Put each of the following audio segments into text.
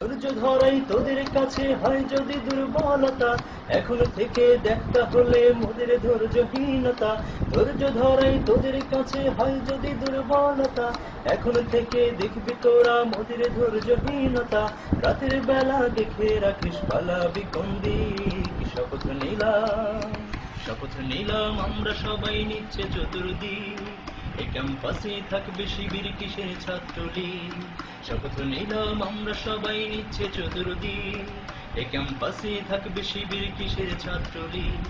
ধৈর্য ধরাই তোদের কাছে হয় যদি দুর্বলতা। এখন থেকে দেখা হলে মোদের ধৈর্যহীনতা। ধৈর্য ধরাই তোদের কাছে হয় যদি দুর্বলতা। এখন থেকে দেখবি তোরা মোদের ধৈর্যহীনতা। রাতের বেলা দেখে রাখিস পালা বিকন্দি শপথ নিলাম? শপথ নিলাম আমরা সবাই নিচ্ছে চতুর্দিক। এই ক্যাম্পাসে থাকবে শিবির কিসের ছাত্রলীগ। শপথ নিলাম আমরা সবাই নিচ্ছে চতুর্দিন এ ক্যাম্পাসে থাকবে শিবির কিসের ছাত্রলীগ।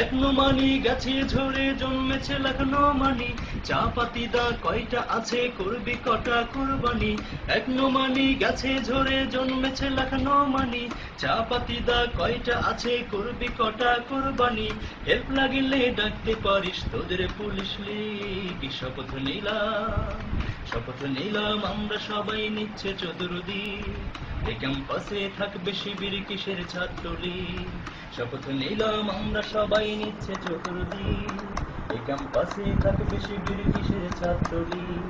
এক মানি গেছে ঝরে জন্মেছে লাখনো মানি চা পাতি দা কয়টা আছে করবি কটা কোরবানি? এক মানি গাছে ঝরে জন্মেছে লাখনো মানি চা পাতি দা কয়টা আছে করবি কটা কোরবানি? হেল্প লাগিলে ডাকতে পারিস তোদের পুলিশ লীগ। শপথ নিলাম শপথ নিলাম, আমরা সবাই নিচ্ছে চতুর্দিক। এই ক্যাম্পাসে থাকবে শিবির কিসের ছাত্রলীগ? শপথ নিলাম আমরা সবাই নিচ্ছে চতুর্দিক এই ক্যাম্পাসে থাকবে শিবির কিসের ছাত্রলীগ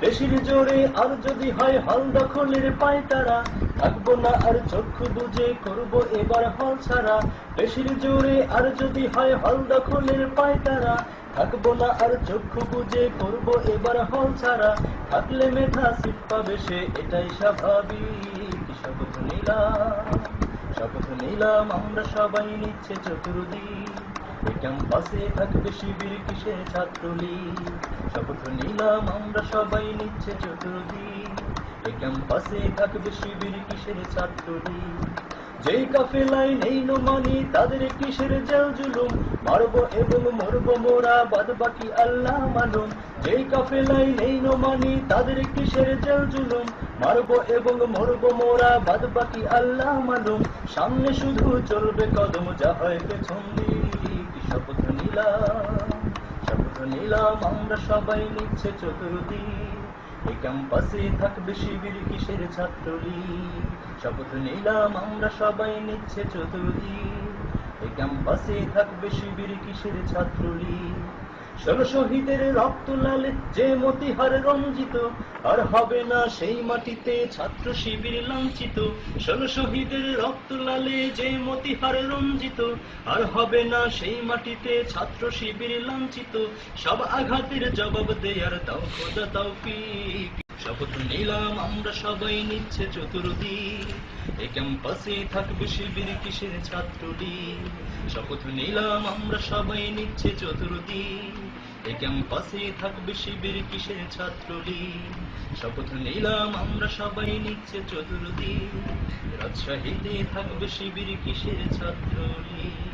বেশির জোরে আর যদি হয় হল দখলের পায় তারা। থাকব না আর চক্ষু বুঝে করব এবার হল ছাড়া। বেশির জোরে আর যদি হয় হল দখলের পায় তারা। থাকব না আর চক্ষু বুঝে করব এবার হল ছাড়া। থাকলে মেধা সিট পাবে সে, এটাই স্বাভাবিক। শপথ নিলাম। নিলাম আমরা সবাই নিচ্ছে চতুর্দিক। এই ক্যাম্পাসে থাকবে শিবির কিসের ছাত্রলীগ? শপথ নিলাম আমরা সবাই নিচ্ছে চতুর্দিক। এই ক্যাম্পাসে থাকবে শিবির কিসের ছাত্রলীগ? যেই কাফেলাই নেই মানি তাদের কিসের জেল জুলুম? মারব এবং মরব মোরা বাদ বাকি আল্লাহ মালুম যেই কাফেলাই নেই মানি তাদের কিসের জেল জুলুম? মারবো এবং মরবো মোরা বাদ বাকি আল্লাহ মালুম সামনে শুধু চলবে কদম, যা হয় পেছন দিক। শপথ নিলাম শপথ নিলাম, আমরা সবাই নিচ্ছে চতুর্দিক। এই ক্যাম্পাসে থাকবে শিবির কিসের ছাত্রলীগ? শপথ নিলাম, আমরা সবাই নিচ্ছে চতুর্দিক। এই ক্যাম্পাসে থাকবে শিবির কিসের ছাত্রলীগ? ষোলো শহীদের রক্ত লালে যে মতিহার রঞ্জিত, আর হবে না সেই মাটিতে ছাত্র শিবির লাঞ্ছিত। ষোলো শহীদের রক্ত লালে যে মতিহার রঞ্জিত, আর হবে না সেই মাটিতে ছাত্র শিবির লাঞ্ছিত। সব আঘাতের জবাব দেয়ার তাও খোদা তৌফিক। শপথ নিলাম, আমরা সবাই নিচ্ছে চতুর্দিক। এই ক্যাম্পাসে থাকবে শিবির কিসের ছাত্রলীগ? শপথ নিলাম, আমরা সবাই নিচ্ছে চতুর্দিক। এই ক্যাম্পাসে থাকবে শিবির কিসের ছাত্রলীগ? শপথ নিলাম, আমরা সবাই নিচ্ছে চতুর্দিক। রাজশাহীতে থাকবে শিবির কিসের ছাত্রলীগ?